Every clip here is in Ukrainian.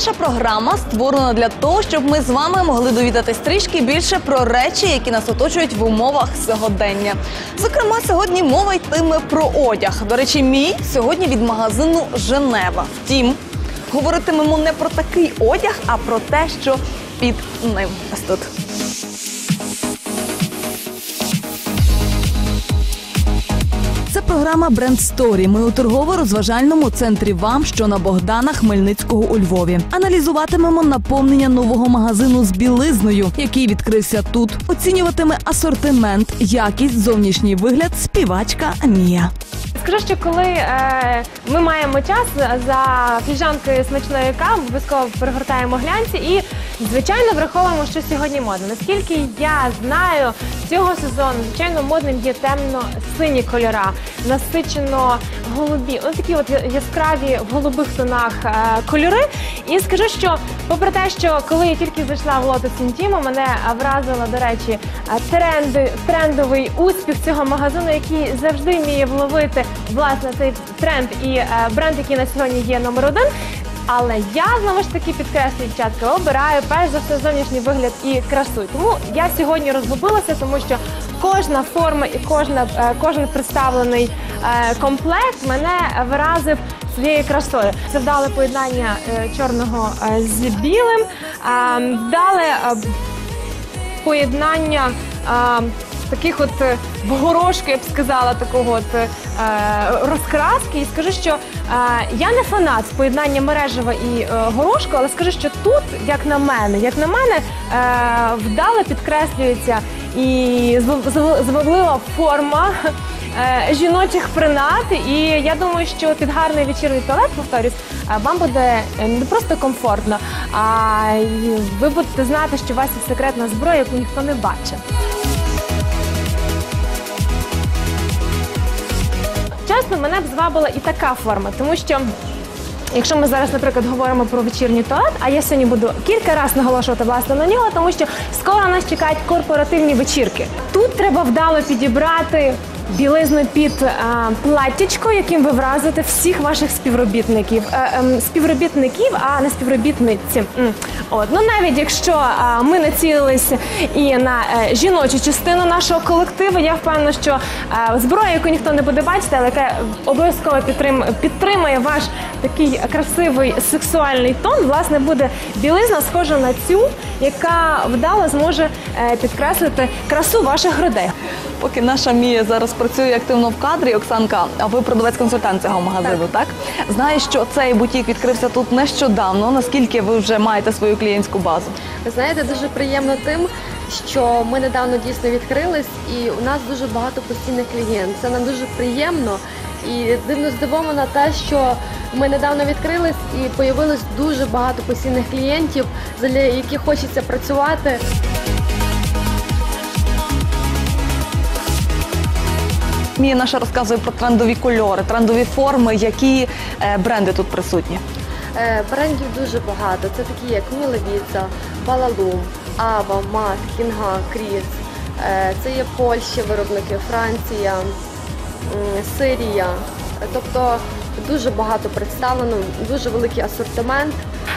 Наша програма створена для того, щоб ми з вами могли довідатись трішки більше про речі, які нас оточують в умовах сьогодення. Зокрема, сьогодні мова йтиме про одяг. До речі, мій сьогодні від магазину Женева. Втім, говоритимемо не про такий одяг, а про те, що під ним. Ось тут. Програма Бренд Story. Ми у торгово-розважальному центрі ВАМ, що на Богдана Хмельницького у Львові. Аналізуватимемо наповнення нового магазину з білизною, який відкрився тут. Оцінюватиме асортимент, якість, зовнішній вигляд, співачка Мія. Скажу, що коли е, ми маємо час за фліжанкою смачної кави, обов'язково перегортаємо глянці і, звичайно, враховуємо, що сьогодні модно. Наскільки я знаю, цього сезону, звичайно, модним є темно-сині кольора, насичено голубі, ось такі от яскраві в голубих тонах е, кольори. І скажу, що попри те, що коли я тільки зайшла в Lotus Intimo, мене вразила, до речі, трендовий успіх цього магазину, який завжди вміє вловити власне цей тренд і е, бренд, який на сьогодні є номер один. Але я знову ж таки підкреслюю, дівчатка, обираю перш за все зовнішній вигляд і красу. Тому я сьогодні розгубилася, тому що кожна форма і кожна, е, кожен представлений е, комплект мене вразив своєю красою. Це вдале поєднання е, чорного з білим, е, вдале поєднання е, таких от е, я б сказала, такого от е, розкраски. І скажу, що е, я не фанат поєднання мережева і е, горошку, але скажу, що тут, як на мене, як на мене, е, вдало підкреслюється і зв- форма. е, Жіночих принад, і я думаю, що під гарний вечірній туалет, повторюсь, е, вам буде не просто комфортно, а й ви будете знати, що у вас є секретна зброя, яку ніхто не бачить. Чесно, мене б звабила і така форма, тому що. Якщо ми зараз, наприклад, говоримо про вечірній туалет, а я сьогодні буду кілька разів наголошувати власне на нього, тому що скоро нас чекають корпоративні вечірки. Тут треба вдало підібрати білизну під а, платтячко, яким ви вразите всіх ваших співробітників. Е, ем, співробітників, а не співробітниці. От ну навіть якщо а, ми націлилися і на е, жіночу частину нашого колективу, я впевнена, що е, зброя, яку ніхто не буде бачити, але яка обов'язково підтрим, підтримує ваш такий красивий сексуальний тон, власне, буде білизна схожа на цю, яка вдало зможе е, підкреслити красу ваших грудей. Поки наша Мія зараз працює активно в кадрі, Оксанка, а ви продавець-консультант цього магазину, так? Знаю, що цей бутік відкрився тут нещодавно. Наскільки ви вже маєте свою клієнтську базу? Ви знаєте, дуже приємно тим, що ми недавно дійсно відкрились, і у нас дуже багато постійних клієнтів. Це нам дуже приємно. І дивно здивована те, що ми недавно відкрились і появилось дуже багато постійних клієнтів, для яких хочеться працювати. Мія наша розказує про трендові кольори, трендові форми, які е, бренди тут присутні. Е, Брендів дуже багато. Це такі, як Мілевіца, Балалум, Ава, Мат, Кінга, Кріс. Е, Це є Польща, виробники, Франція, Сирія. Тобто дуже багато представлено, дуже великий асортимент.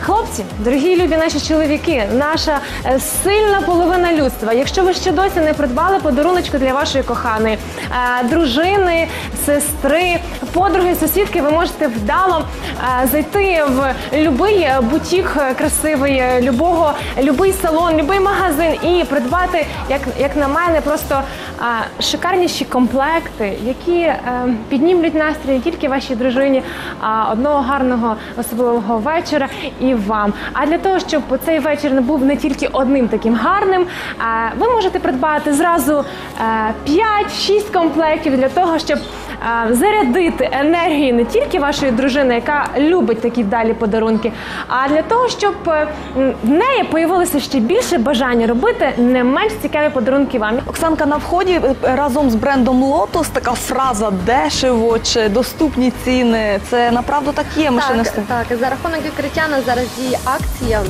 Хлопці, дорогі любі наші чоловіки, наша е, сильна половина людства. Якщо ви ще досі не придбали подаруночку для вашої коханої е, дружини, сестри, подруги, сусідки, ви можете вдало е, зайти в будь-який бутік красивий, е, любого, любий салон, любий магазин і придбати, як, як на мене, просто шикарніші комплекти, які е, піднімлють настрій тільки вашій дружині, а одного гарного особливого вечора і вам. А для того, щоб цей вечір не був не тільки одним таким гарним, е, ви можете придбати зразу е, 5-6 комплектів для того, щоб е, зарядити енергію не тільки вашої дружини, яка любить такі вдалі подарунки, а для того, щоб е, в неї появилося ще більше бажання робити не менш цікаві подарунки вам. Оксанка, на вході е, разом з брендом Lotus така фраза дешево чи доступні ціни. Це направду так є. Ми ще не Так, встиг- так, за рахунок відкриття на зараз діє акція.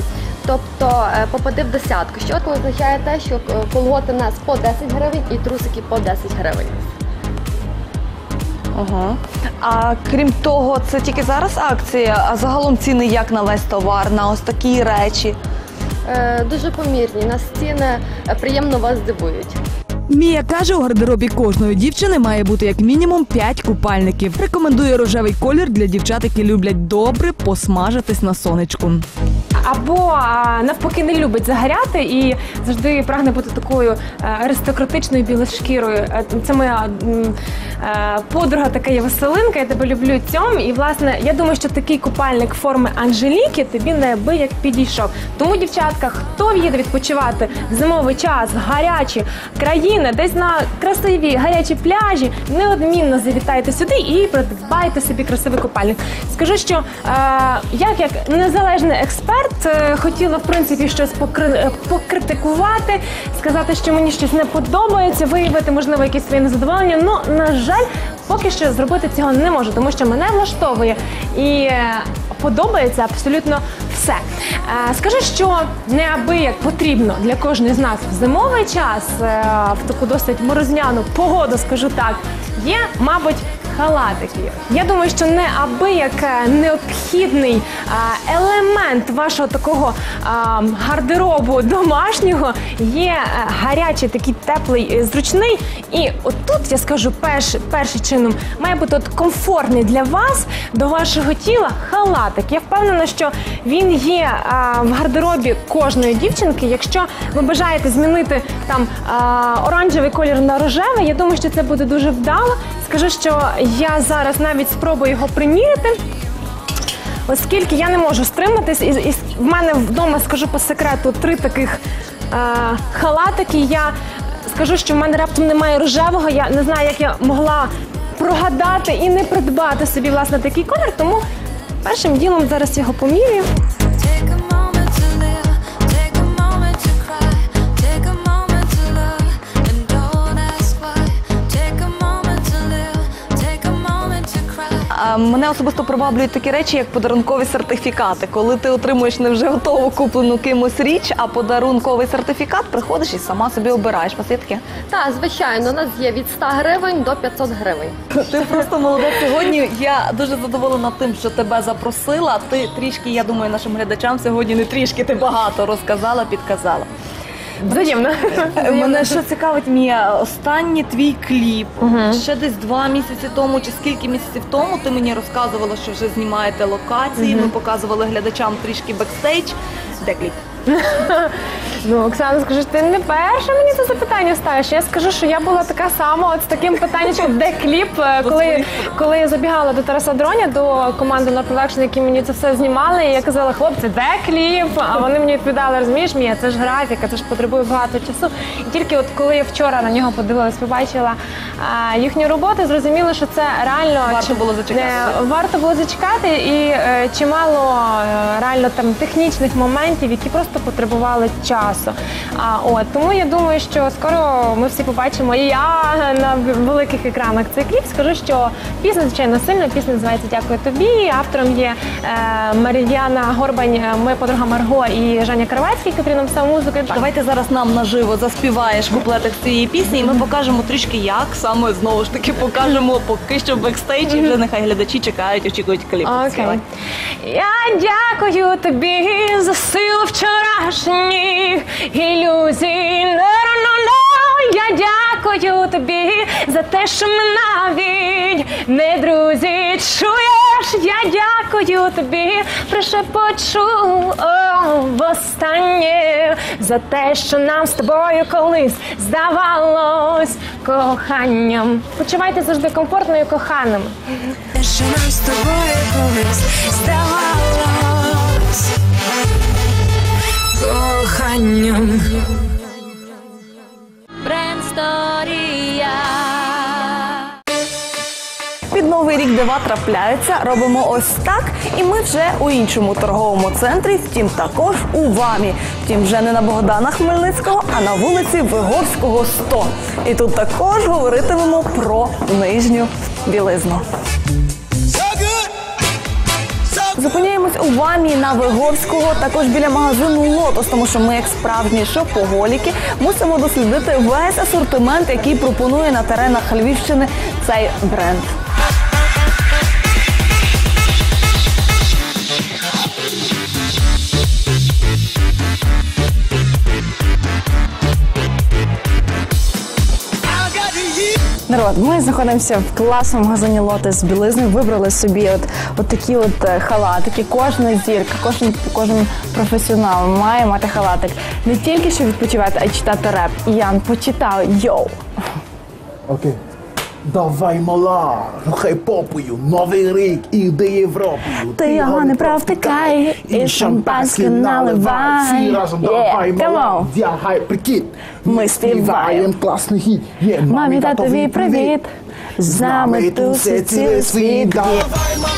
Тобто е, попади в десятку, що означає те, що колготи у нас по 10 гривень і трусики по 10 гривень. Ага. А крім того, це тільки зараз акція, а загалом ціни як на весь товар, на ось такі речі. Е, дуже помірні. Нас ціни е, приємно вас здивують. Мія каже, у гардеробі кожної дівчини має бути як мінімум 5 купальників. Рекомендує рожевий колір для дівчат, які люблять добре посмажитись на сонечку. Або навпаки не любить загоряти і завжди прагне бути такою е, аристократичною білошкірою. Е, Це моя е, подруга, така є Василинка, я тебе люблю цьом. І власне я думаю, що такий купальник форми Анжеліки тобі неабияк підійшов. Тому, дівчатка, хто їде відпочивати в зимовий час, гарячі країни, десь на красиві гарячі пляжі, неодмінно завітайте сюди і придбайте собі красивий купальник. Скажу, що е, як незалежний експерт хотіла в принципі щось покри- е, покритикувати, сказати, що мені щось не подобається, виявити можливо якісь свої незадоволення. Ну на жаль, поки що зробити цього не можу, тому що мене влаштовує і е, подобається абсолютно все. Е, скажу, що неабияк потрібно для кожної з нас в зимовий час, е, в таку досить морозняну погоду, скажу так, є, мабуть. Халатики. Я думаю, що неабияк е, необхідний е, елемент вашого такого е, гардеробу домашнього є гарячий, такий теплий, зручний. І отут я скажу перш, першим чином має бути от комфортний для вас до вашого тіла халатик. Я впевнена, що він є в гардеробі кожної дівчинки. Якщо ви бажаєте змінити там оранжевий колір на рожевий, я думаю, що це буде дуже вдало. Скажу, що я зараз навіть спробую його приміряти. Оскільки я не можу стриматись, і, і в мене вдома скажу по секрету три таких е, халатики. Я скажу, що в мене раптом немає рожевого. Я не знаю, як я могла прогадати і не придбати собі власне такий колір. Тому першим ділом зараз його помірюю. Мене особисто приваблюють такі речі, як подарункові сертифікати. Коли ти отримуєш не вже готову куплену кимось річ, а подарунковий сертифікат, приходиш і сама собі обираєш. Вас є таке? Так, звичайно, у нас є від 100 гривень до 500 гривень. Ти просто молодець сьогодні. Я дуже задоволена тим, що тебе запросила. Ти трішки, я думаю, нашим глядачам сьогодні не трішки, ти багато розказала, підказала. Взаємно. Мене що цікавить, Мія, останній твій кліп. Ще десь два місяці тому, чи скільки місяців тому ти мені розказувала, що вже знімаєте локації. Ми показували глядачам трішки бекстейдж. Де кліп? Ну, Оксана, скажи, ти не перша мені це запитання ставиш. Я скажу, що я була така сама, от з таким питанням, де кліп, е, коли, коли я забігала до Тараса Дроня, до команди на продакшн, які мені це все знімали, і я казала, хлопці, де кліп? А вони мені відповідали, розумієш, Мія, це ж графіка, це ж потребує багато часу. І тільки от коли я вчора на нього подивилась, побачила а, їхню роботу, зрозуміла, що це реально Варто було зачекати, Е, так? Варто було зачекати і е, чимало е, реально там технічних моментів, які просто потребували часу. А от тому я думаю, що скоро ми всі побачимо і я на великих екранах цей кліп. Скажу, що пісня звичайно сильна. Пісня називається Дякую тобі. Автором є е, Мар'яна Горбань, е, моя подруга Марго і Женя Кравецький, який написав музику. Давайте зараз нам наживо заспіваєш куплетик цієї пісні, і ми покажемо трішки, як саме знову ж таки покажемо поки що бекстейдж, і вже нехай глядачі чекають, очікують кліп. Окей. Співай. Я дякую тобі за силу вчорашніх ілюзій. Не-ро-но-но. Я дякую тобі за те, що ми навіть не друзі. Чуєш, я дякую тобі, прошепочу востаннє за те, що нам з тобою колись здавалось коханням. Почувайте завжди комфортно і коханим. Те, що нам з тобою колись здавалось коханням. Під новий рік дива трапляються, робимо ось так, і ми вже у іншому торговому центрі, втім також у вамі. Втім, вже не на Богдана Хмельницького, а на вулиці Виговського 100. І тут також говоритимемо про нижню білизну. Зупиняємось у вамі на Виговського, також біля магазину Лотос, тому що ми, як справжні шопоголіки, мусимо дослідити весь асортимент, який пропонує на теренах Львівщини цей бренд. От ми знаходимося в класному магазині Лотес з білизни. Вибрали собі от, от такі от е, халатики. Кожна зірка, кожен, кожен професіонал має мати халатик. Не тільки щоб відпочивати, а й читати реп. І Ян почитав йоу. Окей. Давай, мала, рухай попою, новий рік іди Європою. Ти його не провтикай, і шампанське наливай. Всі разом давай, мала, вдягай прикид. Ми співаємо. класний хіт. Є, Мамі татові привіт. З нами тут цілий світ. Давай, Ти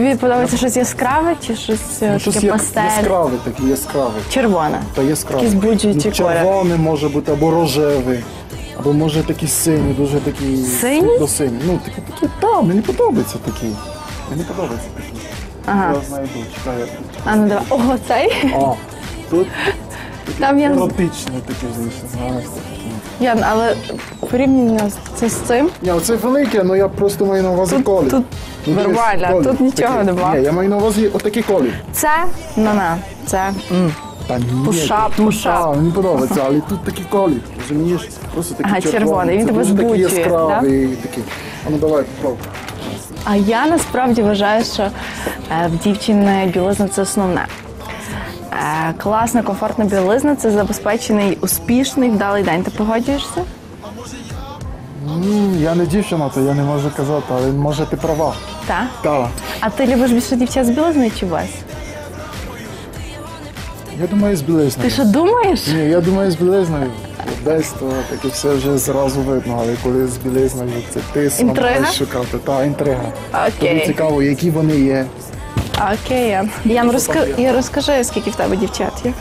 Тобі подобається щось яскраве чи щось е, Щось таке є- пастель? яскраве, таке яскраве. Червоне. Та яскраве. Якийсь збуджуючий Ну, колір. Червоний може бути або рожевий, або може такий синій, дуже такий Синій? світло-синій. Ну, такий, такий, так, мені подобається такий. Мені подобається такий. Ага. Я знайду, тут. А ну давай. Ого, цей. О, тут Там я еротичний такий, звісно. знаєш. Ян, але порівняно це з цим. Ні, оце велике, але я просто маю на увазі Тут- колір. тут Ну, дивись, нормально, колір тут нічого такий. нема. Ні, я маю на увазі отакий колір. Це на на. Це. м. Та ні, Пушап, тут пушап. пушап, Мені подобається, але тут такий колір. Розумієш? Просто такий Ага, червоний, він Це тебе дуже такий збуджує, яскравий, такий. А ну давай, попробуй. А я насправді вважаю, що е, в дівчини білизна це основне. Е, Класна, комфортна білизна це забезпечений успішний, вдалий день. Ти погоджуєшся? Ну, я не дівчина, то я не можу казати, але може ти права. Так. Так. А ти любиш більше дівчат з білизною чи без? Я думаю, з білизною. Ти що думаєш? Ні, я думаю, з білизною. Десь то таке все вже зразу видно, але коли з білизною, це ти сам Інтрига? маєш шукати. Та, інтрига. Окей. Тобі цікаво, які вони є. Окей, Ян. Ян, розка... я розкажи, скільки в тебе дівчат є.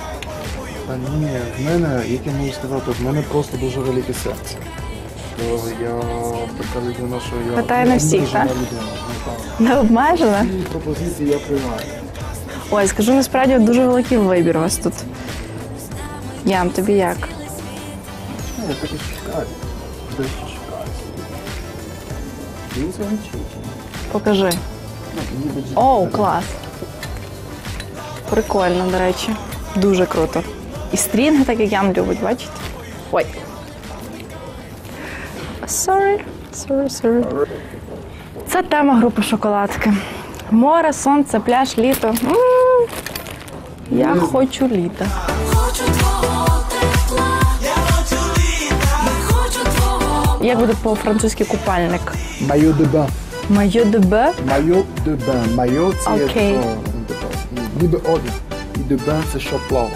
Та ні, в мене, як я можу сказати, в мене просто дуже велике серце. То я така людина, що я Хватає на всіх, обмежена так? людина. Ну, так. Не обмежена? Пропозиції я приймаю. Ой, скажу насправді дуже великий вибір у вас тут. Ян, тобі як? Ну, я так і шукаю. Дещо шукаю. Дивіться, вони. Покажи. Оу, клас. Прикольно, до речі. Дуже круто. І стрінги, так як Ян любить, бачите? Ой. Sorry, sorry, sorry. Це тема групи шоколадки. Море, сонце, пляж, літо. М, Я. Хочу твого. Я хочу літа. Як буде по-французьки купальник? Майо де бан. Майо де бе? Майо де бан. Майо це є то, ну, типу, ніби одяг. І де бан це що плав.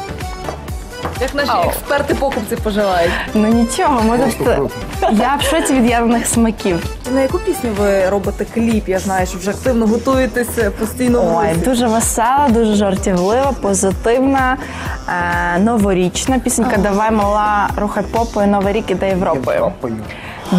Як наші Ау. експерти покупці поживають. Ну нічого, ми Просто круто. Я в шоці від явних смаків. На яку пісню ви робите кліп? Я знаю, що вже активно готуєтесь постійно. в Ой, дуже весела, дуже жартівлива, позитивна, е, новорічна пісенька Давай мала, рухай попою, новий рік іде Європою. Європою. Ти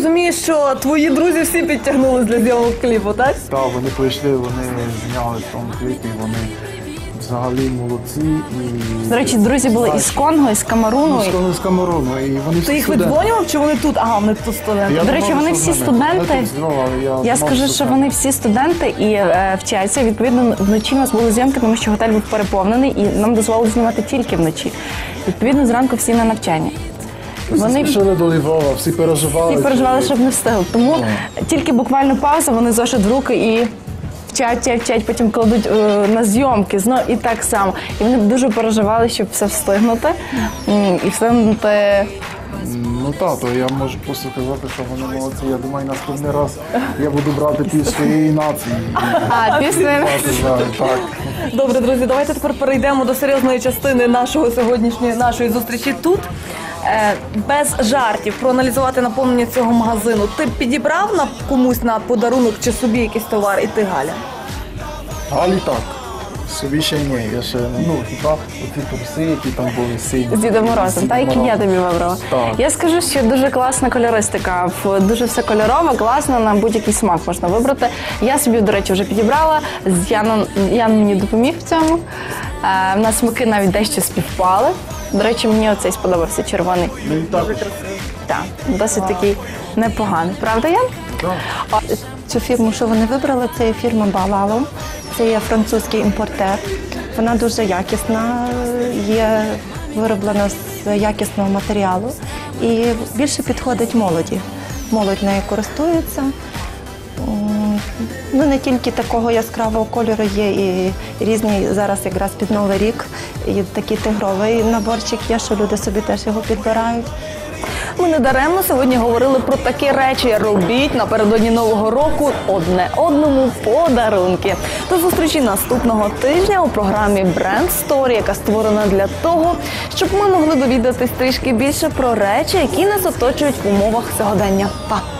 розумію, що твої друзі всі підтягнулись для зйомок кліпу, так? Так, вони прийшли, вони зняли в тому кліпі, вони взагалі молодці. І... До речі, друзі були із Конго, із Камеруну. Ну, з, з Камерону, і вони всі Ти їх студенти. видзвонював чи вони тут? Ага, вони тут студенти. Я До речі, думав, вони що всі з нами. студенти. Я тут знав, але я Я знав, скажу, що вони всі студенти і е, вчаться. Відповідно, вночі у нас були зйомки, тому що готель був переповнений, і нам дозволили знімати тільки вночі. Відповідно, зранку всі на навчанні. Всі Вони спішили до Львова, всі переживали. всі переживали, щоб не встигли. Тому тільки буквально пауза, вони зошит в руки і. Вчать, вчать, вчать, потім кладуть е, на зйомки знову і так само. І вони дуже переживали, щоб все встигнути М, і встигнути. Ну так, то я можу просто сказати, що вони молодці. Я думаю, наступний раз я буду брати під своєї нації. А після Брати, да, Так. Добре, друзі, давайте тепер перейдемо до серйозної частини нашого сьогоднішньої нашої зустрічі тут. Е, без жартів проаналізувати наповнення цього магазину. Ти б підібрав на комусь на подарунок чи собі якийсь товар, і ти Галя. Галі так. Собі ще ні, я ще ну хіба оці труси, які там були сині. З Дідом Морозом, та які я тобі вибрала. Так. Я скажу, що дуже класна кольористика, в- дуже все кольорове, класно, на будь-який смак можна вибрати. Я собі, до речі, вже підібрала. З Яном, Ян мені допоміг в цьому. Е, в нас смаки навіть дещо співпали. До речі, мені оцей сподобався червоний. Мені також. Так, досить такий непоганий. Правда, Ян? Цю фірму, що вони вибрали, це є фірма Балало. Це є французький імпортер. Вона дуже якісна, є вироблена з якісного матеріалу і більше підходить молоді. Молодь нею користується. Ну, не тільки такого яскравого кольору є і різні зараз якраз під Новий рік. І такий тигровий наборчик є, що люди собі теж його підбирають. Ми не даремно сьогодні говорили про такі речі. Робіть напередодні нового року одне одному подарунки. До зустрічі наступного тижня у програмі Brand Story, яка створена для того, щоб ми могли довідатись трішки більше про речі, які нас оточують в умовах сьогодення. Па!